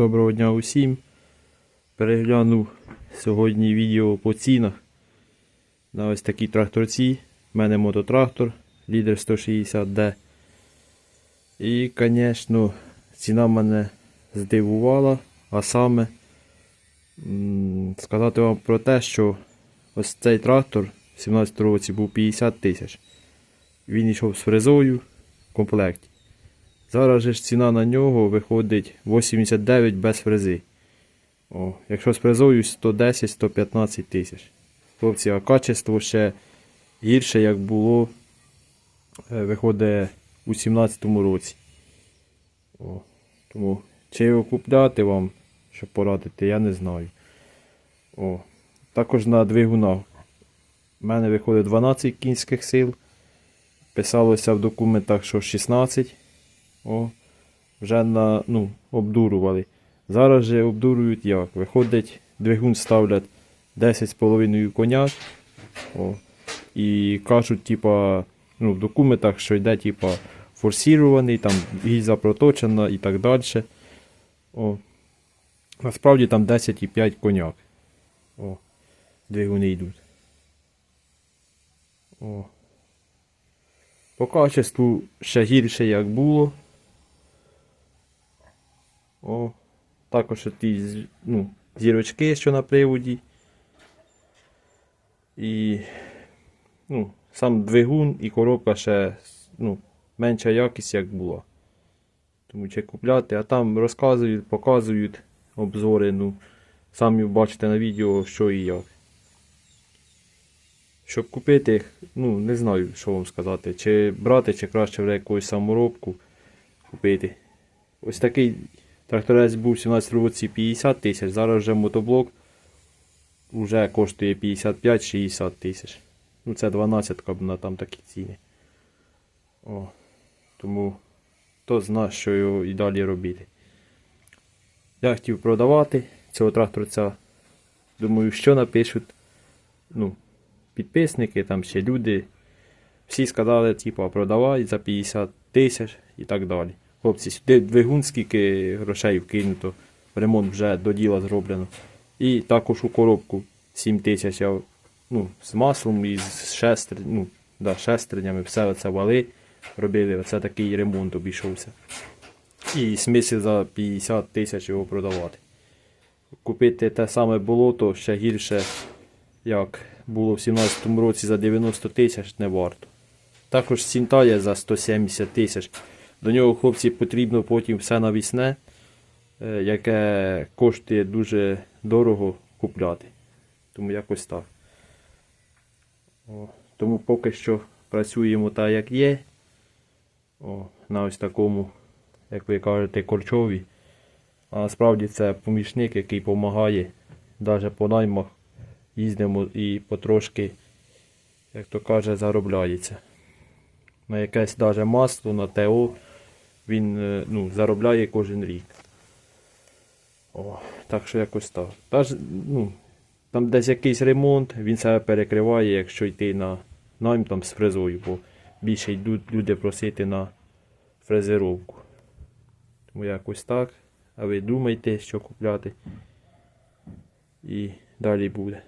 Доброго дня усім. Переглянув сьогодні відео по цінах на ось такі тракторці. У мене мототрактор лідер 160D. І, звісно, ціна мене здивувала, а саме сказати вам про те, що ось цей трактор в 17 році був 50 тисяч. Він йшов з фрезою в комплекті. Зараз же ж ціна на нього виходить 89 без фрези. О, якщо з фрезою 110-115 тисяч. Хлопці, а качество ще гірше, як було, е, виходить у 17-му році. О, тому чи його купляти вам, щоб порадити, я не знаю. О, також на двигунах. У мене виходить 12 кінських сил. Писалося в документах, що 16. О, вже на, ну, обдурували. Зараз же обдурують як? Виходить, двигун ставлять 10,5 коня. О, і кажуть, типа, ну, в документах, що йде, типа, форсірований, там гільза проточена і так далі. О, насправді там 10,5 коняк. О, двигуни йдуть. О. По качеству ще гірше, як було. О, також ті ну, зірочки, що на приводі. І ну, сам двигун і коробка ще ну, менша якість, як була. Тому чи купляти, а там розказують, показують обзори. Ну, самі бачите на відео, що і як. Щоб купити, ну, не знаю, що вам сказати. Чи брати, чи краще вже якусь саморобку купити. Ось такий тракторець був в 17 році 50 тисяч, зараз вже мотоблок вже коштує 55-60 тисяч. Ну це 12 на там такі ціни. О, тому хто зна, що його і далі робити. Я хотів продавати цього тракторця. Думаю, що напишуть. Ну, підписники, там ще люди. Всі сказали, типу, продавай за 50 тисяч і так далі. Хлопці, сюди двигун скільки грошей вкинуто, ремонт вже до діла зроблено. І також у коробку 7 тисяч ну, з маслом і з шестр, ну, да, шестернями, все це вали робили. Оце такий ремонт обійшовся. І смисл за 50 тисяч його продавати. Купити те саме болото ще гірше, як було в 17-му році за 90 тисяч, не варто. Також сінтає за 170 тисяч. До нього хлопці потрібно потім все навісне, е, яке коштує дуже дорого купляти. Тому якось так. О, тому поки що працюємо так, як є. О, на ось такому, як ви кажете, корчові. А насправді це помічник, який допомагає навіть по наймах їздимо і потрошки, як то каже, заробляється. На якесь навіть масло, на ТО він е, ну, заробляє кожен рік. О, так що якось так. Таж, ну, там десь якийсь ремонт, він себе перекриває, якщо йти на найм там з фрезою, бо більше йдуть люди просити на фрезеровку. Тому якось так. А ви думайте, що купляти. І далі буде.